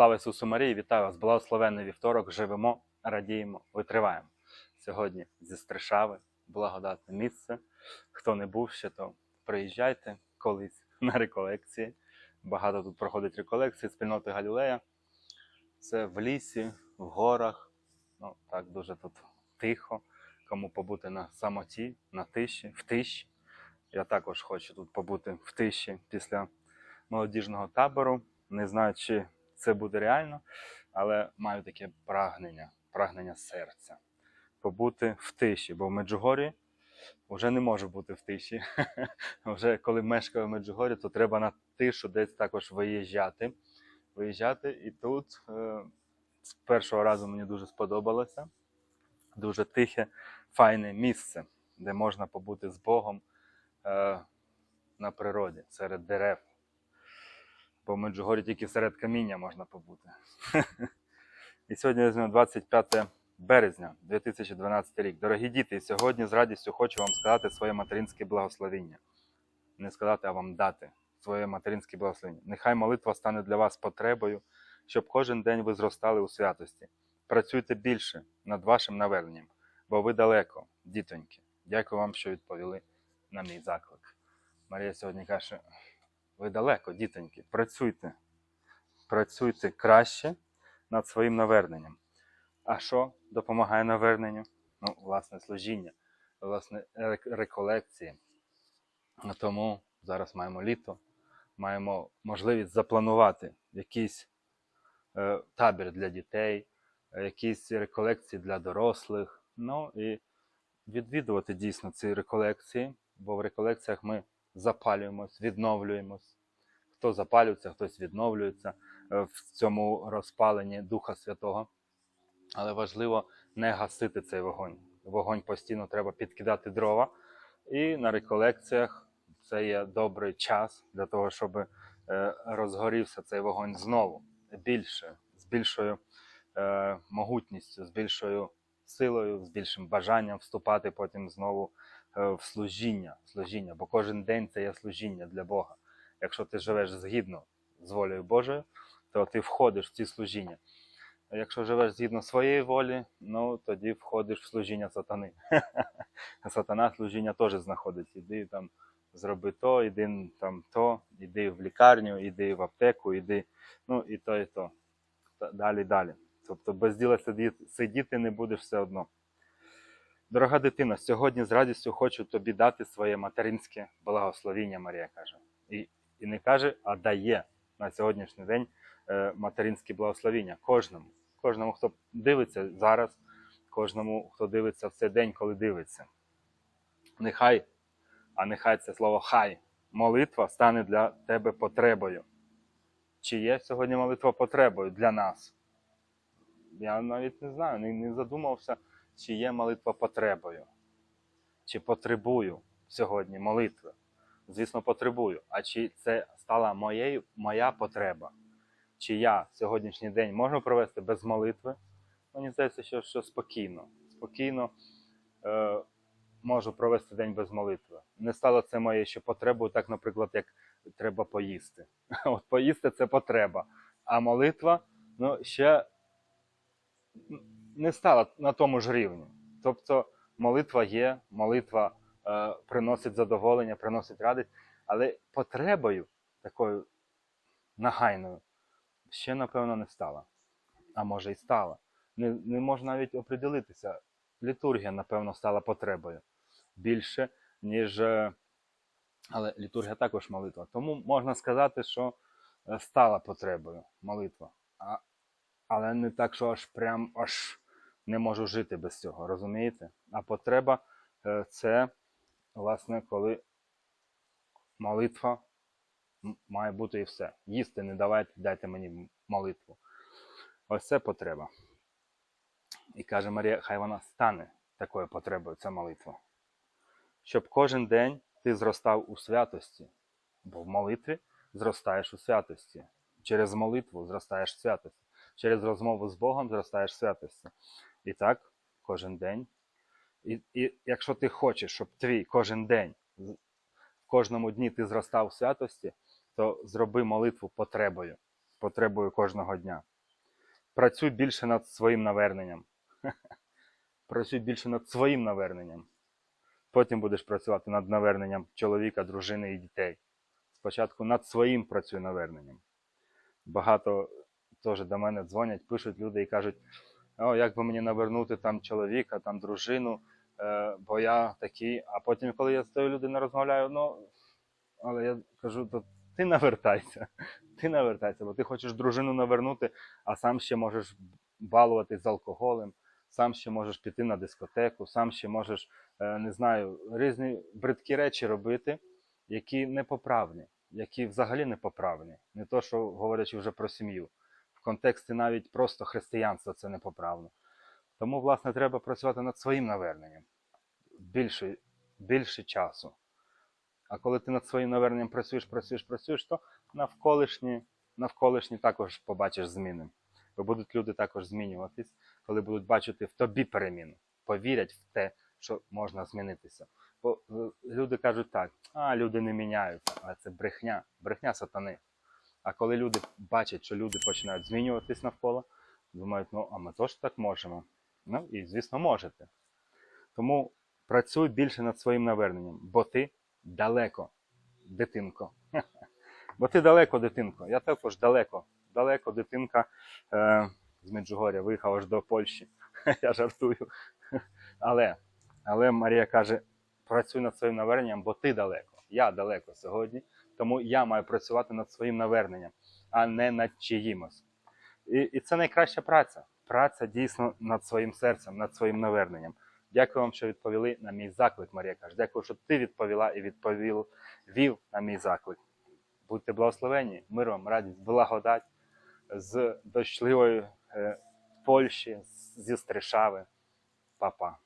Слава Ісусу Марії, вітаю вас! Благословенний вівторок. Живемо, радіємо, витриваємо. Сьогодні зі Стришави, благодатне місце. Хто не був ще, то приїжджайте колись на реколекції. Багато тут проходить реколекції спільноти Галілея. Це в лісі, в горах. Ну, так дуже тут тихо. Кому побути на самоті, на тиші, в тиші. Я також хочу тут побути в тиші після молодіжного табору. Не знаю, чи це буде реально, але маю таке прагнення, прагнення серця. Побути в тиші, бо в Меджугорі вже не можу бути в тиші. Вже коли мешкаю в Меджугорі, то треба на тишу десь також виїжджати. Виїжджати. І тут е, з першого разу мені дуже сподобалося. Дуже тихе, файне місце, де можна побути з Богом е, на природі, серед дерев. Бо в Меджугорі тільки серед каміння можна побути. І сьогодні 25 березня 2012 рік. Дорогі діти, сьогодні з радістю хочу вам сказати своє материнське благословіння. Не сказати, а вам дати своє материнське благословіння. Нехай молитва стане для вас потребою, щоб кожен день ви зростали у святості. Працюйте більше над вашим наверненням, бо ви далеко, дітоньки. Дякую вам, що відповіли на мій заклик. Марія сьогодні каже: ви далеко, дітоньки, працюйте. Працюйте краще над своїм наверненням. А що допомагає наверненню? Ну, власне, служіння, власне, реколекції. Тому зараз маємо літо, маємо можливість запланувати якийсь е, табір для дітей, якісь реколекції для дорослих. Ну і відвідувати дійсно ці реколекції, бо в реколекціях ми запалюємось, відновлюємось. Хто запалюється, хтось відновлюється е, в цьому розпаленні Духа Святого. Але важливо не гасити цей вогонь. Вогонь постійно треба підкидати дрова. І на реколекціях це є добрий час для того, щоб е, розгорівся цей вогонь знову більше, з більшою е, могутністю, з більшою силою, з більшим бажанням вступати потім знову в служіння, служіння. Бо кожен день це є служіння для Бога. Якщо ти живеш згідно з волею Божою, то ти входиш в ці служіння. Якщо живеш згідно своєї волі, ну тоді входиш в служіння сатани. Сатана служіння теж знаходить. Іди там, зроби то, іди там то, іди в лікарню, іди в аптеку, іди, ну і то, і то. Далі, далі. Тобто без діла сидіти не будеш все одно. Дорога дитина, сьогодні з радістю хочу тобі дати своє материнське благословіння, Марія каже. І, і не каже, а дає на сьогоднішній день е, материнське благословіння кожному. Кожному, хто дивиться зараз, кожному, хто дивиться в цей день, коли дивиться. Нехай, а нехай це слово хай, молитва стане для тебе потребою. Чи є сьогодні молитва потребою для нас? Я навіть не знаю, не, не задумався, чи є молитва потребою, чи потребую сьогодні молитви. Звісно, потребую. А чи це стала моєю, моя потреба? Чи я сьогоднішній день можу провести без молитви? Мені здається, що, що спокійно. Спокійно е, можу провести день без молитви. Не стало це моєю ще потребою, так, наприклад, як треба поїсти. От поїсти це потреба. А молитва ну, ще не стала на тому ж рівні. Тобто молитва є, молитва е, приносить задоволення, приносить радість, але потребою такою нагайною ще, напевно, не стала. А може і стала. Не, не можна навіть оприділитися. Літургія, напевно, стала потребою більше, ніж. е, Але літургія також молитва. Тому можна сказати, що е, стала потребою молитва. А, але не так, що аж прям аж не можу жити без цього, розумієте? А потреба е, це, власне, коли молитва має бути і все. Їсти не давайте, дайте мені молитву. Ось це потреба. І каже Марія, хай вона стане такою потребою, ця молитва. Щоб кожен день ти зростав у святості, бо в молитві зростаєш у святості. Через молитву зростаєш в святості. Через розмову з Богом зростаєш святості. І так, кожен день. І, і якщо ти хочеш, щоб твій кожен день, в кожному дні ти зростав у святості, то зроби молитву потребою, потребою кожного дня. Працюй більше над своїм наверненням. Працюй більше над своїм наверненням. Потім будеш працювати над наверненням чоловіка, дружини і дітей. Спочатку над своїм працюй наверненням. Багато теж до мене дзвонять, пишуть люди і кажуть: о, як би мені навернути там чоловіка, там дружину, е, бо я такий. А потім, коли я з тою людиною розмовляю, ну, але я кажу, то ти навертайся, ти навертайся, бо ти хочеш дружину навернути, а сам ще можеш балуватись з алкоголем, сам ще можеш піти на дискотеку, сам ще можеш, е, не знаю, різні бридкі речі робити, які непоправні, які взагалі непоправні. Не то, що говорячи вже про сім'ю. Контексті навіть просто християнства це непоправно. Тому, власне, треба працювати над своїм наверненням більше, більше часу. А коли ти над своїм наверненням працюєш, працюєш, працюєш, то навколишні, навколишні також побачиш зміни. Бо будуть люди також змінюватись, коли будуть бачити в тобі переміну, повірять в те, що можна змінитися. Бо е, люди кажуть так, а люди не міняються, але це брехня, брехня сатани. А коли люди бачать, що люди починають змінюватись навколо, думають, ну а ми теж так можемо. Ну і звісно, можете. Тому працюй більше над своїм наверненням, бо ти далеко, дитинко. Бо ти далеко, дитинко. Я також далеко, далеко, дитинка е, з Меджугоря виїхав аж до Польщі. Я жартую. Але, але Марія каже: працюй над своїм наверненням, бо ти далеко. Я далеко сьогодні. Тому я маю працювати над своїм наверненням, а не над чиїмось. І, і це найкраща праця. Праця дійсно над своїм серцем, над своїм наверненням. Дякую вам, що відповіли на мій заклик, Марія каже. Дякую, що ти відповіла і відповів вів на мій заклик. Будьте благословені, мир вам, радість, благодать з дощливої е, Польщі, зі Стришави. Па-па.